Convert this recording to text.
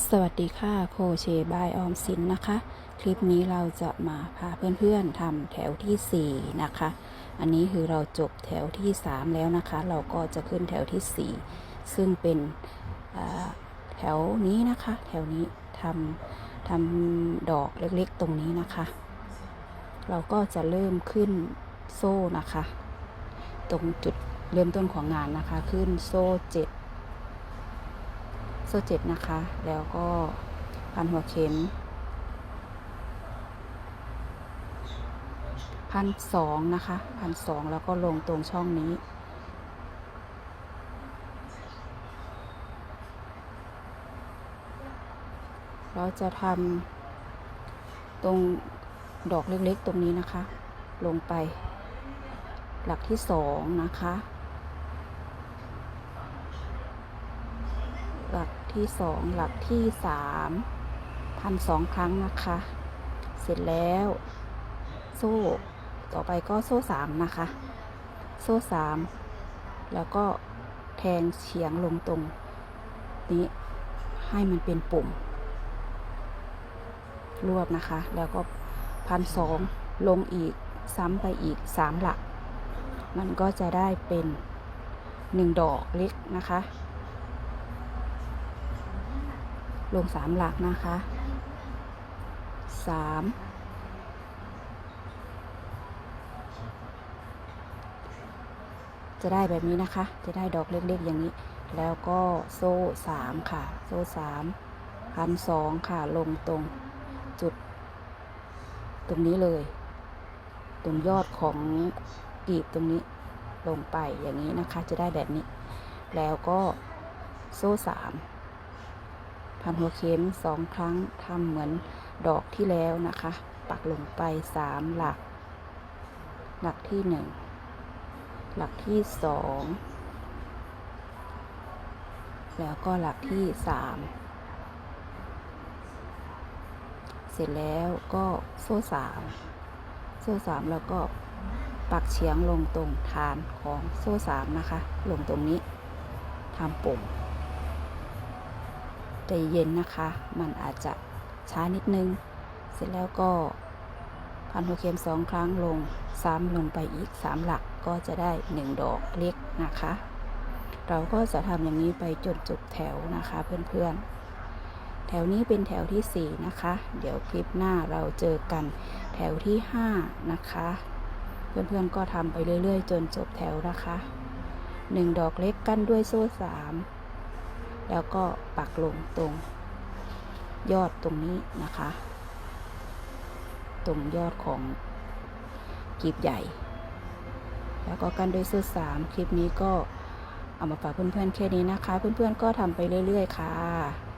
สวัสดีค่ะโคเชบายออมสินนะคะ คลิปนี้เราจะมาพาเพื่อนๆทำแถวทีสี่4 นะคะ อันนี้คือเราจบแถวที่ 3 แล้วนะคะ เราก็จะขึ้นแถวทีสี่ 4 ซึ่งเป็นแถวนี้นะคะ แถวนี้ทำทำดอกเล็กๆตรงนี้นะคะ เราก็จะเริ่มขึ้นโซ่นะคะ ตรงจุดเริ่มต้นของงานนะคะ ขึ้นโซ่เจ็ด โซ่เจ็ดนะคะ แล้วก็พันหัวเข็มพันสองนะคะพันสองแล้วก็ลงตรงช่องนี้เราจะทำตรงดอกเล็กๆตรงนี้นะคะ ลงไป หลักที่สองนะคะ หลักที่สองหลักที่สามพันสองครั้งนะคะ เสร็จแล้ว โซ่ต่อไปก็โซ่สามนะคะ โซ่สามแล้วก็แทงเฉียงลงตรง นี้ให้มันเป็นปุ่ม รวบนะคะ แล้วก็พันสองลงอีกซ้ำไปอีกสามหลัก มันก็จะได้เป็นหนึ่งดอกเล็กนะคะ ลงสามหลักนะคะสามจะได้แบบนี้นะคะ จะได้ดอกเล็กๆอย่างนี้ แล้วก็โซ่สามค่ะ โซ่สามพันสองค่ะ ลงตรงจุด ตรงนี้เลย ตรงยอดของกีบตรงนี้ลงไปอย่างนี้นะคะ จะได้แบบนี้ แล้วก็โซ่สาม พันหัวเข็มสองครั้งทำเหมือนดอกที่แล้วนะคะ ปักลงไปสามหลัก หลักที่หนึ่งหลักที่สองแล้วก็หลักที่สามเสร็จแล้วก็โซ่สามโซ่สามแล้วก็ปักเฉียงลงตรงฐานของโซ่สามนะคะ ลงตรงนี้ทำปุ่ม ใจเย็นนะคะ มันอาจจะช้านิดนึง เสร็จแล้วก็พันหัวเข็มสองครั้งลงซ้ำลงไปอีกสามหลักก็จะได้หนึ่งดอกเล็กนะคะ เราก็จะทำอย่างนี้ไปจนจบแถวนะคะเพื่อนๆ แถวนี้เป็นแถวที่สี่นะคะ เดี๋ยวคลิปหน้าเราเจอกันแถวที่ห้านะคะ เพื่อนๆก็ทำไปเรื่อยๆ จนจบแถวนะคะหนึ่งดอกเล็กกั้นด้วยโซ่สาม แล้วก็ปักลงตรงยอดตรงนี้นะคะ ตรงยอดของกีบใหญ่ แล้วก็กันด้วยเสื้อสามคลิปนี้ก็เอามาฝากเพื่อนๆแค่นี้นะคะ เพื่อนๆก็ทำไปเรื่อย ๆ ค่ะ